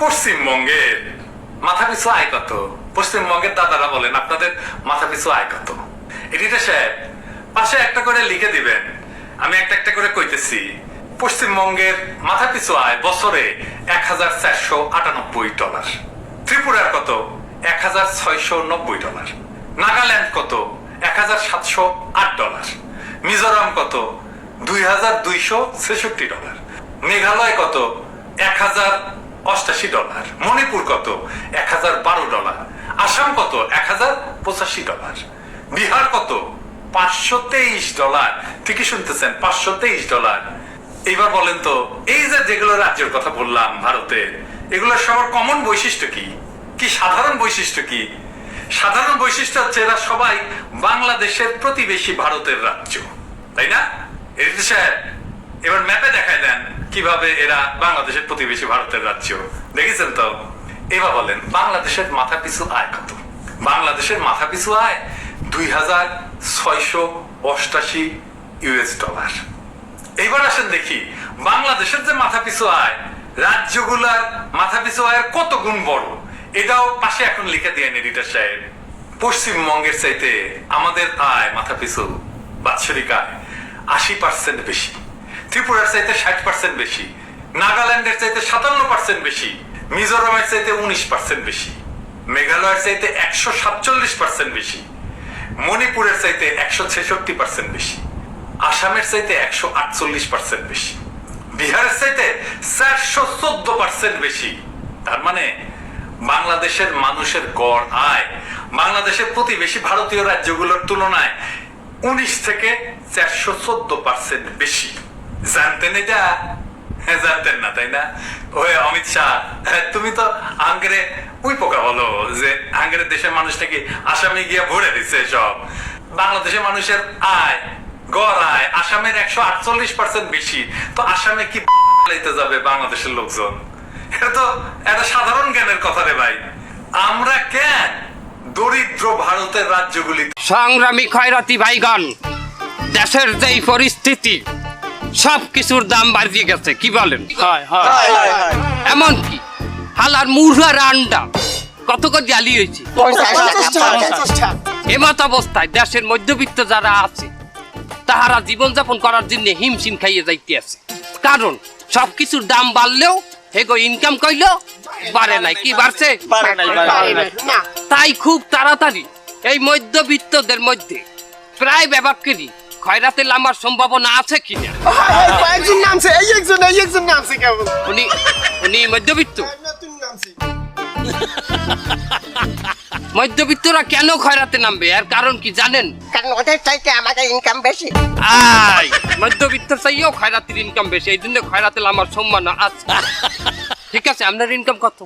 পশ্চিমবঙ্গের মাথা পিছু আয় কত? পশ্চিমবঙ্গের দাদারা বলেন, আপনাদের মাথা পিছু আয় কত? এডিটা সাহেব, পাশে একটা করে লিখে দিবেন। আমি একটা একটা করে কইতেছি, পশ্চিমবঙ্গের মাথা পিছু আয় বছরে এক হাজার চারশো আটানব্বই ডলার। ত্রিপুরার কত? এক হাজার ছয়শো নব্বই ডলার। নাগাল্যান্ড কত? এক হাজার সাতশো আট ডলার। মিজোরাম কত? দুই হাজার দুইশো ছেষট্টি ডলার। মেঘালয় কত? এক হাজার অষ্টাশি ডলার। মণিপুর কত? এক হাজার বারো ডলার। আসাম কত? এক হাজার পঁচাশি ডলার। বিহার কত? পাঁচশো তেইশ ডলার। ঠিকই শুনতেছেন, পাঁচশো তেইশ ডলার। এইবার বলেন তো, এই যে যেগুলো রাজ্যের কথা বললাম, ভারতে, এগুলোর সবার কমন বৈশিষ্ট্য কি? কি সাধারণ বৈশিষ্ট্য কি? সাধারণ বৈশিষ্ট্য হচ্ছে এরা সবাই বাংলাদেশের প্রতিবেশী ভারতের রাজ্য। তাই না? এবার ম্যাপে দেখায় দেন। কীভাবে এরা বাংলাদেশের প্রতিবেশী ভারতের রাজ্য? দেখেছেন তো? এবার বলেন, বাংলাদেশের মাথা পিছু আয় কত? বাংলাদেশের মাথা পিছু আয় দুই হাজার ছয়শো অষ্টাশি ইউএস ডলার। এইবার আসেন দেখি, বাংলাদেশের যে মাথা পিছু আয়, রাজ্যগুলার মাথা পিছু আয়ের কত গুণ বড়? এটাও পাশে এখন লিখে দিয়ে এডিটর সাহেব। পশ্চিমবঙ্গের চাইতে আমাদের আয় মাথা পিছু বাৎসরিক আয় আশি পার্সেন্ট বেশি। ত্রিপুরার চাইতে ষাট পার্সেন্ট বেশি, নাগাল্যান্ডের চাইতে সাতান্ন পার্সেন্ট বেশি, মিজোরামের চাইতে উনিশ পার্সেন্ট বেশি, মেঘালয়ের চাইতে একশো সাতচল্লিশ পার্সেন্ট বেশি, মণিপুরের চাইতে একশো ছেষট্টি পার্সেন্ট বেশি, আসামের চাইতে একশো আটচল্লিশ পার্সেন্ট বেশি, বিহারের চাইতে চারশো চোদ্দ পার্সেন্ট বেশি। তার মানে বাংলাদেশের মানুষের গড় আয়, বাংলাদেশের প্রতিবেশী ভারতীয় রাজ্যগুলোর তুলনায় উনিশ থেকে চারশো চোদ্দ পার্সেন্ট বেশি। জানতেন এটা হ্যাঁ, জানতেন না তাই না? ওই অমিত শাহ হ্যাঁ, তুমি তো আঙ্গরে উই পোকা বলো যে দেশের মানুষ নাকি আসামে ভরে দিচ্ছে সব? বাংলাদেশের মানুষের আয় গড় আয় আসামের একশো আটচল্লিশ পার্সেন্ট বেশি। তো আসামে কি যাবে বাংলাদেশের লোকজন? এটা তো একটা সাধারণ জ্ঞানের কথা রে ভাই। আমরা কেন দরিদ্র ভারতের রাজ্যগুলি সংগ্রামী খয়রাতি ভাইগণ দেশের যেই পরিস্থিতি সব কিছুর দাম বাড়িয়ে গেছে কি বলেন? এমন কি? হালার মুরহার আন্ডা। কত করে জালি হয়েছে? এমত অবস্থায় দেশের মধ্যবিত্ত যারা আছে তাহারা জীবনযাপন করার জন্য হিমশিম খাইয়ে যাইতে আছে। কারণ সবকিছুর দাম বাড়লেও হেগো ইনকাম কইলো বাড়ে নাই। কি বাড়ছে? তাই খুব তাড়াতাড়ি এই মধ্যবিত্তদের মধ্যে প্রায় ব্যাপারকেরই খয়রাতে লামার সম্ভাবনা আছে কিনা? কয়েকজন নামছে এই একজন এই একজন নামছে কেবল। উনি উনি মধ্যবিত্ত। মধ্যবিত্তরা কেন খয়রাতে নামবে? আর কারণ কি জানেন? কারণ ওদের চাইতে আমাদের ইনকাম বেশি। আই মধ্যবিত্ত চাইও খয়রাতির ইনকাম বেশি এই জন্য খয়রাতে লামার সম্মান আছে। ঠিক আছে আপনার ইনকাম কত?